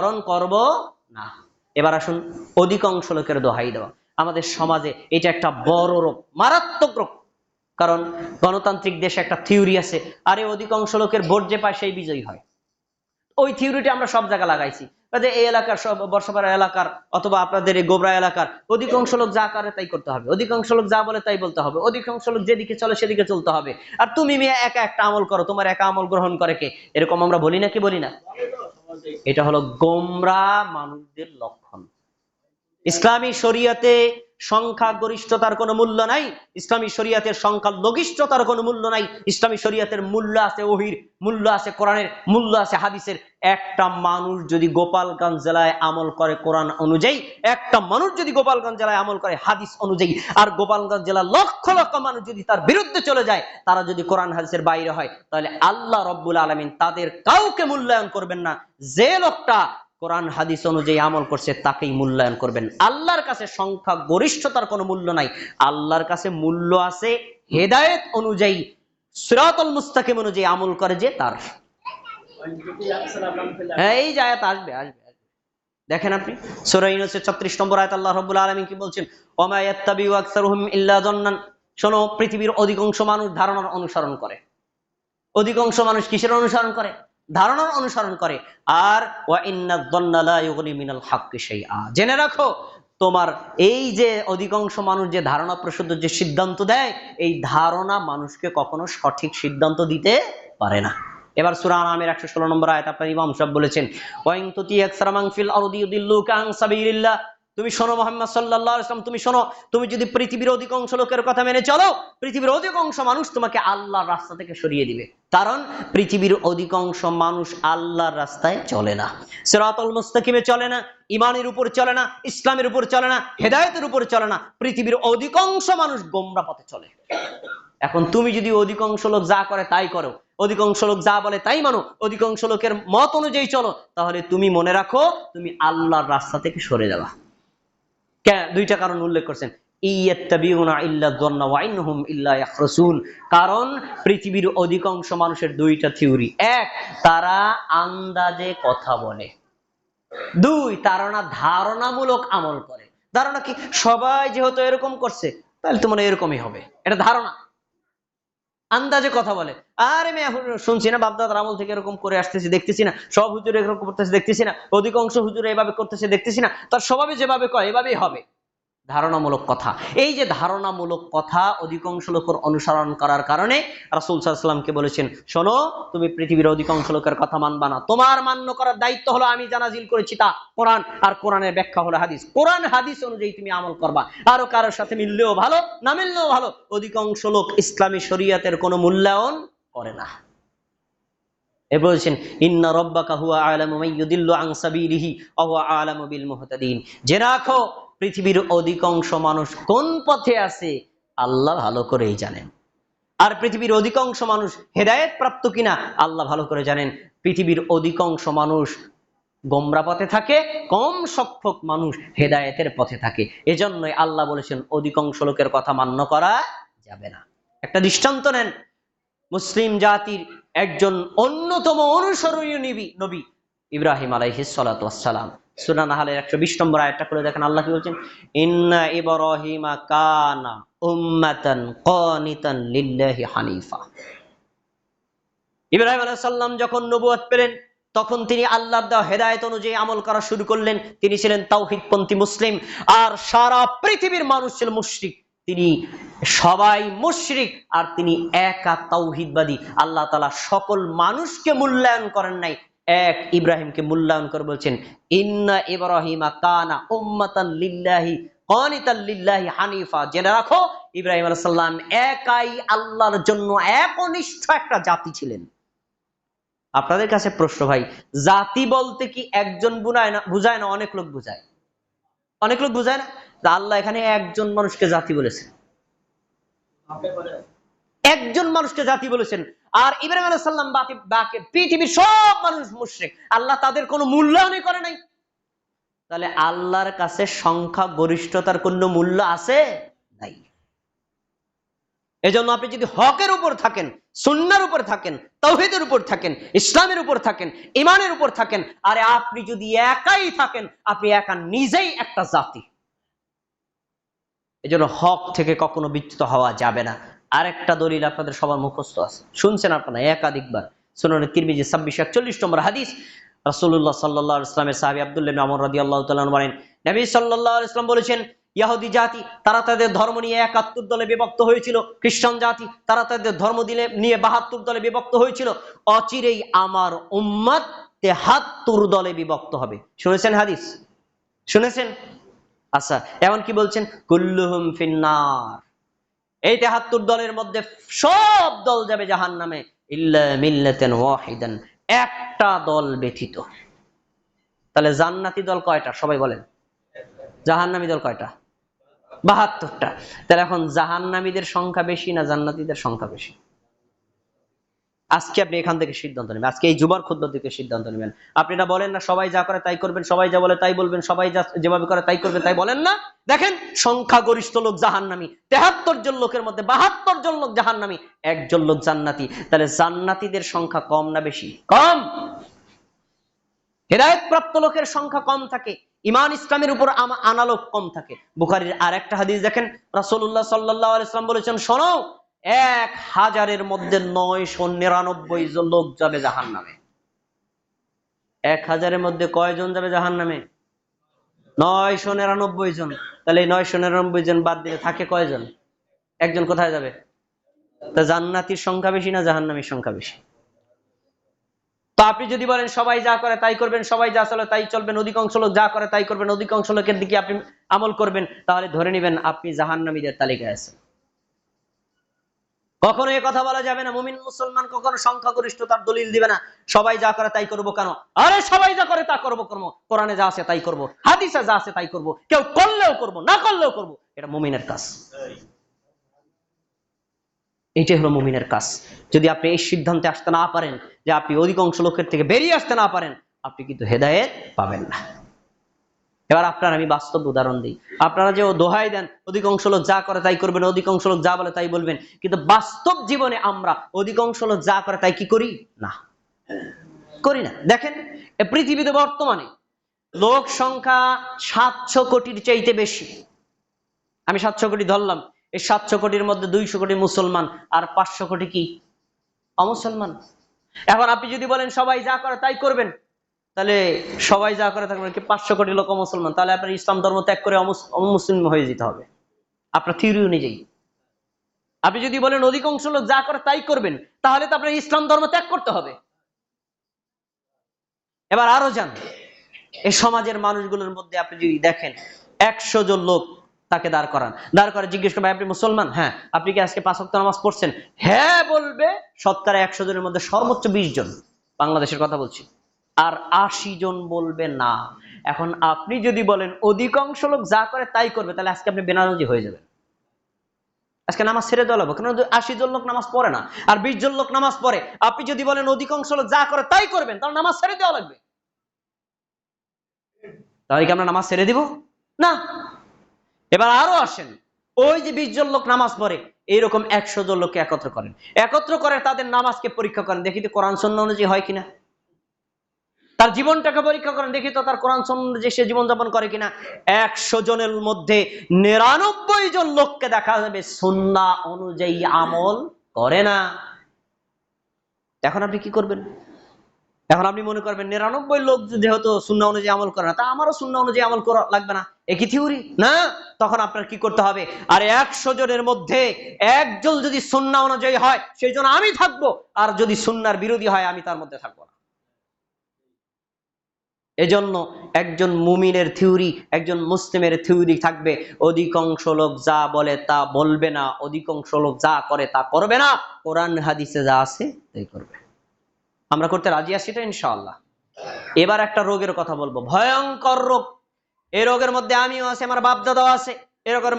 পালন করব না। এবার আসুন, অধিকাংশ লোকের দোহাই দেওয়া। আমাদের সমাজে এটা একটা বড় রোগ, মারাত্মক রোগ। কারণ গণতান্ত্রিক দেশে একটা থিওরি আছে, আরে অধিকাংশ লোকের ভোট যে পায় সেই বিজয়ী হয়। ওই থিওরিটা আমরা সব জায়গায় লাগাইছি। যে এই এলাকার সব বর্ষপাড়া এলাকার অথবা আপনাদের এই গোবরা এলাকার, অধিকাংশ লোক যা করে তাই করতে হবে। অধিকাংশ লোক যা বলে তাই বলতে হবে। অধিকাংশ লোক যেদিকে চলে সেদিকে চলতে হবে। আর তুমি মেয়ে একা একটা আমল করো, তোমার একা আমল গ্রহণ করে কে? এরকম আমরা বলি না কি বলি না? এটা হলো গোমরা মানুষদের লক্ষণ ইসলামী শরিয়াতে সংখ্যা গরিষ্ঠতার কোনো মূল্য নাই, ইসলামী শরিয়াতের সংখ্যা লঘিষ্ঠতার কোনো মূল্য নাই, ইসলামী শরিয়াতের মূল্য আছে ওহির, মূল্য আছে কোরআনের, মূল্য আছে হাদিসের। একটা মানুষ যদি গোপালগঞ্জ জেলায় আমল করে কোরআন অনুযায়ী, একটা মানুষ যদি গোপালগঞ্জ জেলায় আমল করে হাদিস অনুযায়ী, আর গোপালগঞ্জ জেলার লক্ষ লক্ষ মানুষ যদি তার বিরুদ্ধে চলে যায়, তারা যদি কোরআন হাদিসের বাইরে হয়, তাহলে আল্লাহ রব্বুল আলমিন তাদের কাউকে মূল্যায়ন করবেন না। যে লোকটা কোরআন, হাদিস অনুযায়ী আমল করছে, তাকেই মূল্যায়ন করবেন। আল্লাহর কাছে সংখ্যা, গরিষ্ঠতার কোনো মূল্য নাই। আল্লাহর কাছে মূল্য আছে, হেদায়েত অনুযায়ী, সিরাতুল মুস্তাকিম অনুযায়ী আমল করে যে তার। হ্যাঁ এই আসবে আসবে। দেখেন আপনি, সূরা ইউনূসের 36 নম্বর আয়াত আল্লাহ কি বলছেন? ওমা শোনো, পৃথিবীর অধিকাংশ মানুষ ধারণার অনুসরণ করে। অধিকাংশ মানুষ কিসের অনুসরণ করে? ধারণার অনুসরণ করে। আর জেনে রাখো, তোমার এই যে অধিকাংশ মানুষ যে ধারণা প্রসূত যে সিদ্ধান্ত দেয়, এই ধারণা মানুষকে কখনো সঠিক সিদ্ধান্ত দিতে পারে না। এবার সুরান আমের একশো ষোলো নম্বর আয়াত আপনার ইমাম সাহেব বলেছেন তুমি শোনো মোহাম্মদ সাল্লাল্লাহু আলাইহি ওয়াসাল্লাম, তুমি শোনো, তুমি যদি পৃথিবীর অধিকাংশ লোকের কথা মেনে চলো, পৃথিবীর অধিকাংশ মানুষ তোমাকে আল্লাহর রাস্তা থেকে সরিয়ে দিবে। কারণ পৃথিবীর অধিকাংশ মানুষ আল্লাহর রাস্তায় চলে না। সিরাতুল মুস্তাকিমে চলে না ইমানের উপর চলে না, ইসলামের উপর চলে না, হেদায়েতের উপর চলে না, পৃথিবীর অধিকাংশ মানুষ গোমরা পথে চলে। এখন তুমি যদি অধিকাংশ লোক যা করে তাই করো অধিকাংশ লোক যা বলে তাই মানো অধিকাংশ লোকের মত অনুযায়ী চলো, তাহলে তুমি মনে রাখো, তুমি আল্লাহর রাস্তা থেকে সরে যাবা। দুইটা কারণ উল্লেখ করছেন। কারণ পৃথিবীর অধিকাংশ মানুষের দুইটা থিওরি। এক, তারা আন্দাজে কথা বলে। দুই, তারা ধারণামূলক আমল করে। ধারণা কি? সবাই যেহেতু এরকম করছে, তাহলে তো মনে এরকমই হবে। এটা ধারণা। আন্দাজে কথা বলে। আরে মেয়ে শুনছি না, বাপদাদার আমল থেকে এরকম করে আসতেছি, দেখতেছি না। সব হুজুর এরকম করতেছে, দেখতেছি না। অধিকাংশ হুজুর এভাবে করতেছে, দেখতেছি না। তার স্বভাবে যেভাবে কয়, এভাবেই হবে। ধারণামূলক কথা। এই যে ধারণামূলক কথা অধিকাংশ লোকের অনুসরণ করার কারণে রাসুল সাল্লামকে বলেছেন, শোনো, তুমি পৃথিবীর অধিকাংশ লোকের কথা মানবা না। তোমার মান্য করার দায়িত্ব হলো আমি জানাজিল করেছি তা কোরআন, আর কোরআনের ব্যাখ্যা হলো হাদিস। কোরআন, হাদিস অনুযায়ী তুমি আমল করবা। আরও কারোর সাথে মিললেও ভালো, না মিললেও ভালো, অধিকাংশ লোক ইসলামী শরিয়াতের কোনো মূল্যায়ন করে না। এ বলছেন, ইন্না রব্বাকা হুয়া আলামু মাইয়ুদিল্লু আন ওয়া হুয়া আলামু বিল মুহতাদিন। জেনে রাখো পৃথিবীর অধিকাংশ মানুষ কোন পথে আছে, আল্লাহ ভালো করেই জানেন। আর পৃথিবীর অধিকাংশ মানুষ হেদায়েত প্রাপ্ত কিনা, আল্লাহ ভালো করে জানেন। পৃথিবীর অধিকাংশ মানুষ গোমরা পথে থাকে, কম সংখ্যক মানুষ হেদায়েতের পথে থাকে। এজন্যই আল্লাহ বলেছেন, অধিকাংশ লোকের কথা মান্য করা যাবে না। একটা দৃষ্টান্ত নেন। মুসলিম জাতির একজন অন্যতম অনুসরণীয় নবী নবী ইব্রাহিম আলাইহিস সালাতু ওয়াসসালাম সূরা নাহলের 120 নম্বর আয়াতটা করে দেখেন আল্লাহ কি বলছেন? ইন্না ইব্রাহিমা কানা উম্মাতান কানিতান লিল্লাহি হানিফা। ইব্রাহিম আলাইহিস সালাম যখন নবুয়ত পেলেন, তখন তিনি আল্লাহর দেওয়া হেদায়েত অনুযায়ী আমল করা শুরু করলেন। তিনি ছিলেন তাওহীদপন্থী মুসলিম আর সারা পৃথিবীর মানুষ ছিল মুশরিক। তিনি সবাই মুশরিক আর তিনি একা তাওহিদবাদী আল্লাহ তালা সকল মানুষকে মূল্যায়ন করেন নাই। এক ইব্রাহিমকে মূল্যায়ন করে বলছেন, ইন্না ইব্রাহিমা হানিফা। জেনে রাখো, ইব্রাহিম একাই আল্লাহর জন্য একনিষ্ঠ একটা জাতি ছিলেন। আপনাদের কাছে প্রশ্ন ভাই, জাতি বলতে কি একজন বুঝায় না বুঝায় না, অনেক লোক বুঝায়? অনেক লোক বুঝায় না? আল্লাহ এখানে একজন মানুষকে জাতি বলেছেন। একজন মানুষকে জাতি বলেছেন। আর ইব্রাহিম আলাইহিস সালাম বাকি বাকি পৃথিবীর সব মানুষ মুশরিক। আল্লাহ তাদের কোনো মূল্যায়নই করে নাই। তাহলে আল্লাহর কাছে সংখ্যা গরিষ্ঠতার কোনো মূল্য আছে? নাই। এজন্য আপনি যদি হকের উপর থাকেন, সুন্নার উপর থাকেন তৌহিদের উপর থাকেন, ইসলামের উপর থাকেন ইমানের উপর থাকেন, আরে আপনি যদি একাই থাকেন, আপনি একা নিজেই একটা জাতি। এজন্য হক থেকে কখনো বিচ্যুত হওয়া যাবে না। আরেকটা দলিল আপনাদের সবার মুখস্থ আছে। শুনছেন আপনারা একাধিকবার। শুনুন তিরমিজি ছাব্বিশ, একচল্লিশ নম্বর হাদিস। রাসূলুল্লাহ সাল্লাহ ইসলামের সাহাবি আব্দুল্লাহ রাদি আল্লাহ বলেন, নবী সাল্লাহ ইসলাম বলেছেন, ইয়াহুদি জাতি, তারা তাদের ধর্ম নিয়ে একাত্তর দলে বিভক্ত হয়েছিল। খ্রিস্টান জাতি, তারা তাদের ধর্ম দিলে নিয়ে বাহাত্তর দলে বিভক্ত হয়েছিল। অচিরেই আমার উম্মত তেহাত্তর দলে বিভক্ত হবে। শুনেছেন হাদিস? শুনেছেন? আচ্ছা এমন কি বলছেন? কুল্লুহুম ফিন্নার। এই তেহাত্তর দলের মধ্যে সব দল যাবে জাহান নামে একটা দল ব্যথিত। তাহলে জান্নাতি দল কয়টা? সবাই বলেন। জাহান্নামী দল কয়টা? বাহাত্তরটা। তাহলে এখন জাহান্নামীদের সংখ্যা বেশি না জান্নাতিদের সংখ্যা বেশি? আজকে আপনি এখান থেকে সিদ্ধান্ত নেবেন। আজকে এই যুবার ক্ষুদ্র থেকে সিদ্ধান্ত নেবেন। আপনি না বলেন না, সবাই যা করে তাই করবেন, সবাই যা বলে তাই বলবেন, সবাই যা যেভাবে করে তাই করবে তাই বলেন না। দেখেন, সংখ্যাগরিষ্ঠ লোক জাহান্নামী, তেহাত্তর জন লোকের মধ্যে বাহাত্তর জন লোক জাহান্নামী, একজন লোক জান্নাতি। তাহলে জান্নাতীদের সংখ্যা কম না বেশি? কম! হেদায়ত প্রাপ্ত লোকের সংখ্যা কম থাকে ইমান ইসলামের উপর আনালোক কম থাকে। বুখারির আর একটা হাদিস দেখেন, রাসূলুল্লাহ সাল্লাল্লাহু আলাইহি সাল্লাম বলেছেন, শোনো এক হাজারের মধ্যে নয়শো নিরানব্বই জন লোক যাবে জাহান নামে এক হাজারের মধ্যে কয়জন যাবে জাহান নামে নয়শো নিরানব্বই জন। তাহলে নয়শো নিরানব্বই জন বাদ দিলে থাকে কয়জন? একজন কোথায় যাবে? তা জান্নাতির সংখ্যা বেশি না জাহান্নামীর সংখ্যা বেশি? তো আপনি যদি বলেন সবাই যা করে তাই করবেন, সবাই যা চলে তাই চলবেন, অধিকাংশ লোক যা করে তাই করবেন, অধিকাংশ লোকের দিকে আপনি আমল করবেন, তাহলে ধরে নেবেন আপনি জাহান্নামীদের তালিকায় আছেন। কখনো এ কথা বলা যাবে না। মুমিন মুসলমান কখনো সংখ্যাগরিষ্ঠতার দলিল দিবে না। সবাই যা করে তাই করব কেন? আরে সবাই যা করে তা করব করব কোরআনে যা আছে তাই করব। হাদিসে যা আছে তাই করব। কেউ করলেও করব, না করলেও করব। এটা মুমিনের কাজ। এইটাই হলো মুমিনের কাজ। যদি আপনি এই সিদ্ধান্তে আসতে না পারেন, যে আপনি অধিকাংশ লোকের থেকে বেরিয়ে আসতে না পারেন, আপনি কিন্তু হেদায়েত পাবেন না। এবার আপনার আমি বাস্তব উদাহরণ দিই। আপনারা যে দোহাই দেন, অধিকাংশ লোক যা করে তাই করবেন, অধিকাংশ লোক যা বলে তাই বলবেন। কিন্তু বাস্তব জীবনে আমরা অধিকাংশ লোক যা করে তাই কি করি? না। করি না। দেখেন পৃথিবীতে বর্তমানে লোক সংখ্যা সাতশো কোটির চাইতে বেশি। আমি সাতশো কোটি ধরলাম। এই সাতশো কোটির মধ্যে দুইশো কোটি মুসলমান, আর পাঁচশো কোটি কি? অমুসলমান। এখন আপনি যদি বলেন সবাই যা করে তাই করবেন তাহলে সবাই যা করে থাকবেন কি পাঁচশো কোটি লোক মুসলমান, তাহলে আপনার ইসলাম ধর্ম ত্যাগ করে অমুসলিম হয়ে যেতে হবে। আপনার থিওরি অনুযায়ী। আপনি যদি বলেন অধিকাংশ লোক যা করে তাই করবেন, তাহলে তো আপনার ইসলাম ধর্ম ত্যাগ করতে হবে। এবার আরও যান এই সমাজের মানুষগুলোর মধ্যে আপনি যদি দেখেন, একশো জন লোক তাকে দাঁড় করান। দাঁড় করে জিজ্ঞেস করবে আপনি মুসলমান? হ্যাঁ। আপনি কি আজকে পাঁচ ওয়াক্ত নামাজ পড়ছেন? হ্যাঁ বলবে। শতকরা একশো জনের মধ্যে সর্বোচ্চ বিশ জন। বাংলাদেশের কথা বলছি। আর আশি জন বলবে না। এখন আপনি যদি বলেন, অধিকাংশ লোক যা করে তাই করবে, তাহলে আজকে আপনি বেনারজি হয়ে যাবেন। আজকে নামাজ ছেড়ে দেওয়া লাগবে কারণ আশি জন লোক নামাজ পড়ে না, আর বিশ জন লোক নামাজ পড়ে। আপনি যদি বলেন, অধিকাংশ লোক যা করে তাই করবেন, তাহলে নামাজ ছেড়ে দেওয়া লাগবে। তাহলে কি আমরা নামাজ ছেড়ে দিব? না। এবার আরও আসেন, ওই যে বিশ জন লোক নামাজ পড়ে, এইরকম একশো জন লোককে একত্র করেন। একত্র করে তাদের নামাজকে পরীক্ষা করেন, দেখি তো কোরআন সন্ন্য অনুযায়ী হয় কিনা। তার জীবনটাকে পরীক্ষা করেন, দেখি তো তার কোরআন অনুযায়ী সে জীবনযাপন করে কিনা। একশো জনের মধ্যে নিরানব্বই জন লোককে দেখা যাবে সন্না অনুযায়ী আমল করে না। এখন আপনি কি করবেন? এখন আপনি মনে করবেন, নিরানব্বই লোক যেহেতু শূন্য অনুযায়ী আমল করে না, তা আমারও শূন্য অনুযায়ী আমল করা লাগবে না। একই থিওরি না? তখন আপনার কি করতে হবে? আর একশো জনের মধ্যে একজন যদি সুন্না অনুযায়ী হয়, সেই জন্য আমি থাকব। আর যদি সুন্নার বিরোধী হয়, আমি তার মধ্যে থাকব এজন্য একজন মুমিনের থিওরি, একজন মুসলিমের থিওরি থাকবে। অধিকাংশ লোক যা বলে তা বলবে না, অধিকাংশ লোক যা করে তা করবে না। কোরআন হাদিসে যা আছে, তাই করবে। আমরা করতে রাজি আছি তো ইনশাআল্লাহ। এবার একটা রোগের কথা বলব। ভয়ঙ্কর রোগ। এই রোগের মধ্যে আমিও আছে, আমার বাপদাদাও আছে। মধ্যে